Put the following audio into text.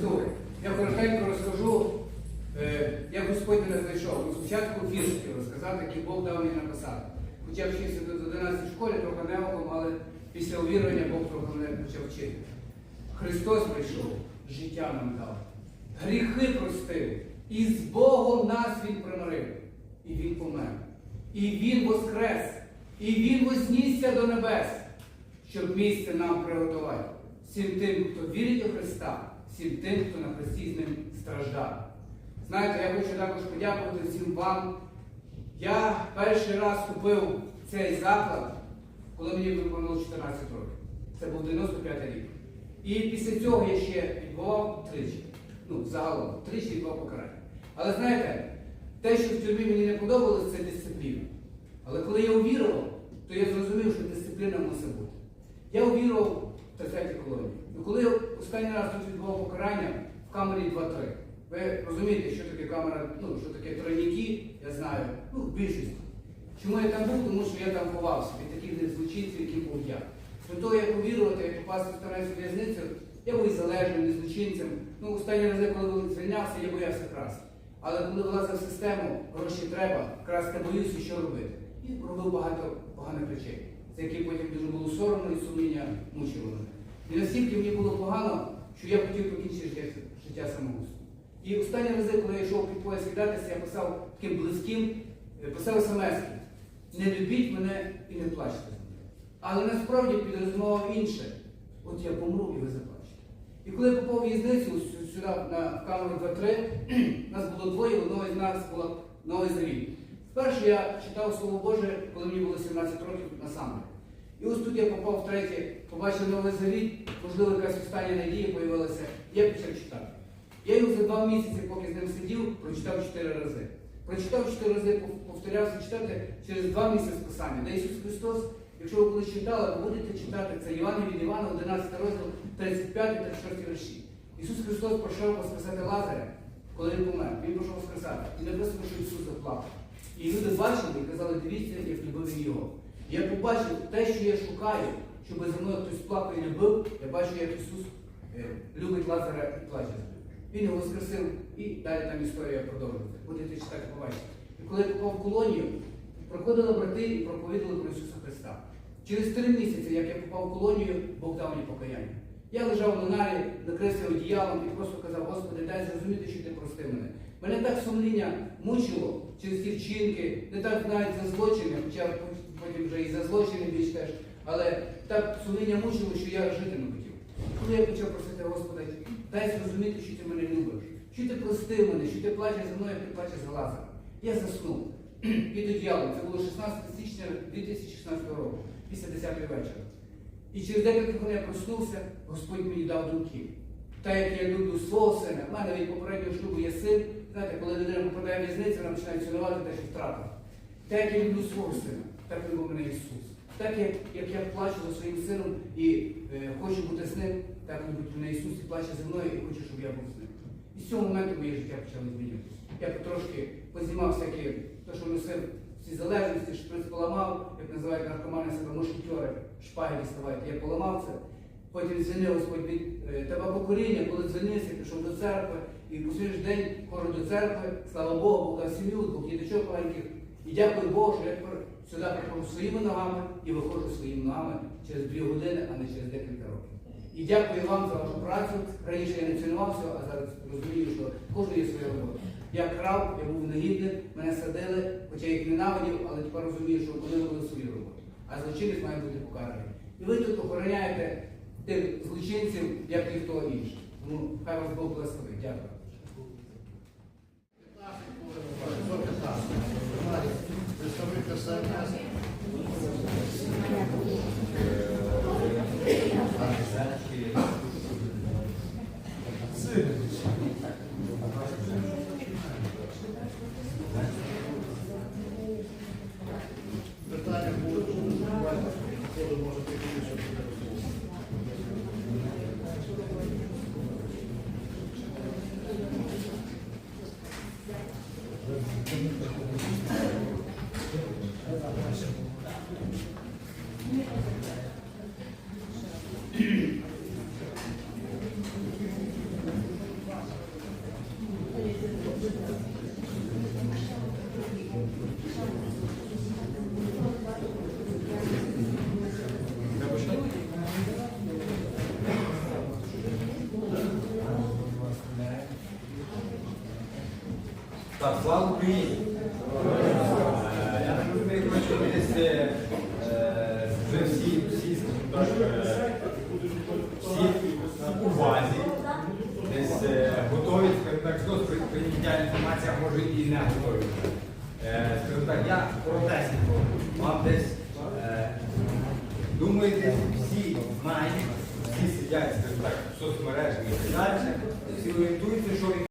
Христу. Я коротенько розкажу, е, як Господь мене знайшов. Ну, спочатку вірш хотів розказати, який Бог дав мені написати. Хоча вчився до 11 школі, трохи неоком, але після увірування Бог трохи мене почав вчити. Христос прийшов, життя нам дав, гріхи простив, і з Богом нас Він примирив. І Він помер. І Він воскрес, і Він вознісся до небес, щоб місце нам приготувати. Всім тим, хто вірить у Христа, всім тим, хто на Христі з ним страждав. Знаєте, я хочу також подякувати всім вам. Я перший раз купив цей заклад, коли мені виповнилось 14 років. Це був 95 рік. І після цього я ще відбував тричі. Ну, загалом, тричі відбував покарання. Але знаєте, те, що в тюрмі мені не подобалось, це дисципліна. Але коли я увірував, то я зрозумів, що дисципліна мусить бути. Я увірував 30 колонії. Ну, коли останній раз тут відбував покарання в камері 2-3, ви розумієте, що таке камера, ну, що таке тройники, я знаю, ну, в більшості. Чому я там був? Тому що я там ховався від таких злочинців, яким був я. До того, як повірувати, як попасти в старенську в'язницю, я був і залежним, і злочинцем. Ну, останні рази, коли звільнявся, я боявся красти. Але коли влазив в систему, гроші треба, красти боюся, що робити. І робив багато поганих речей, за які потім дуже було соромно і сумління мучило мене. І настільки мені було погано, що я хотів покінчити життя, життя самогубством. І останні рази, коли я йшов під пояс віддатися, я писав таким близьким, е, писав смс Не любіть мене і не плачте за мене. Але насправді підрозумував інше. От я помру і ви заплачете. І коли я попав в'язницю сюди на камеру 2-3, нас було двоє, одного з нас було новий завіт. Спершу я читав Слово Боже, коли мені було 17 років насамперед. І ось тут я попав втретє, побачив новий завіт, можливо, якась остання надія з'явилася, я почав читати. Я його за два місяці, поки з ним сидів, прочитав чотири рази. Прочитав чотири рази, повторявся читати через два місяці Писання. Де Ісус Христос, якщо ви колись читали, ви будете читати це Івана від Івана, 11 розділ, 35 34 вірші. Ісус Христос пройшов воскресати Лазаря, коли він помер. Він пройшов воскресати. І написано, що Ісус заплакав. І люди бачили і казали, дивіться, як любив він його. Я побачив те, що я шукаю, щоб за мною хтось плакав і любив, я бачу, як Ісус е, любить Лазаря і плаче. з ним. Він його воскресив і далі там історія продовжується. Будете читати, побачите. І коли я попав в колонію, проходили брати і проповідували про Ісуса Христа. Через три місяці, як я попав в колонію, Бог дав мені покаяння. Я лежав на нарі, накрився одіялом і просто казав, Господи, дай зрозуміти, що ти простив мене. Мене так сумління мучило через ті вчинки, не так навіть за злочини, хоча потім вже і за злочини більш теж, але так сумління мучило, що я жити не хотів. Коли я почав просити Господа, дай зрозуміти, що ти мене любиш, що ти простив мене, що ти плачеш за мною, як ти плачеш за Лазарем. Я заснув під одіялом. Це було 16 січня 2016 року, після 10 вечора. І через декілька хвилин я проснувся, Господь мені дав думки. Так як я люблю свого сина, в мене від попереднього шлюбу є син. Знаєте, коли людина попадає в в'язницю, вона починає цінувати те, що втратив. Так як я люблю свого сина, так любив мене Ісус. Так як, як я плачу за своїм сином і е, хочу бути з ним, так любить мене Ісус і плаче зі мною і хоче, щоб я був з ним. І з цього моменту моє життя почало змінюватися. Я потрошки познімав всякі, те, що носив всі залежності, шприц поламав, як називають наркомани себе мушкетери, шпаги діставають. Я поламав це. Потім звільнив Господь від е, тебе покоління, коли звільнився, пішов до церкви, і по сьогоднішній день ходжу до церкви, слава Богу, Бог дав сім'ю, двох діточок маленьких. І дякую Богу, що я тепер сюди приходжу своїми ногами і виходжу своїми ногами через дві години, а не через декілька років. І дякую вам за вашу працю. Раніше я не цінував цього, а зараз розумію, що кожен є своя робота. Я крав, я був негідним, мене садили, хоча я їх ненавидів, але тепер розумію, що вони робили свою роботу. А злочинець має бути покараний. І ви тут охороняєте тих злочинців, як ніхто інший. Тому хай вас Бог благословить. Дякую. second? Так, слава Україні! Я так розумію, ви десь е, е, вже всі, всі, е, всі в увазі, десь готові, скажімо так, хтось прийняття інформації, а може і не готові. Скажімо так, я коротесенько вам десь думаєте, всі знають, всі сидять, скажімо так, в соцмережах і так далі, всі орієнтуються, що він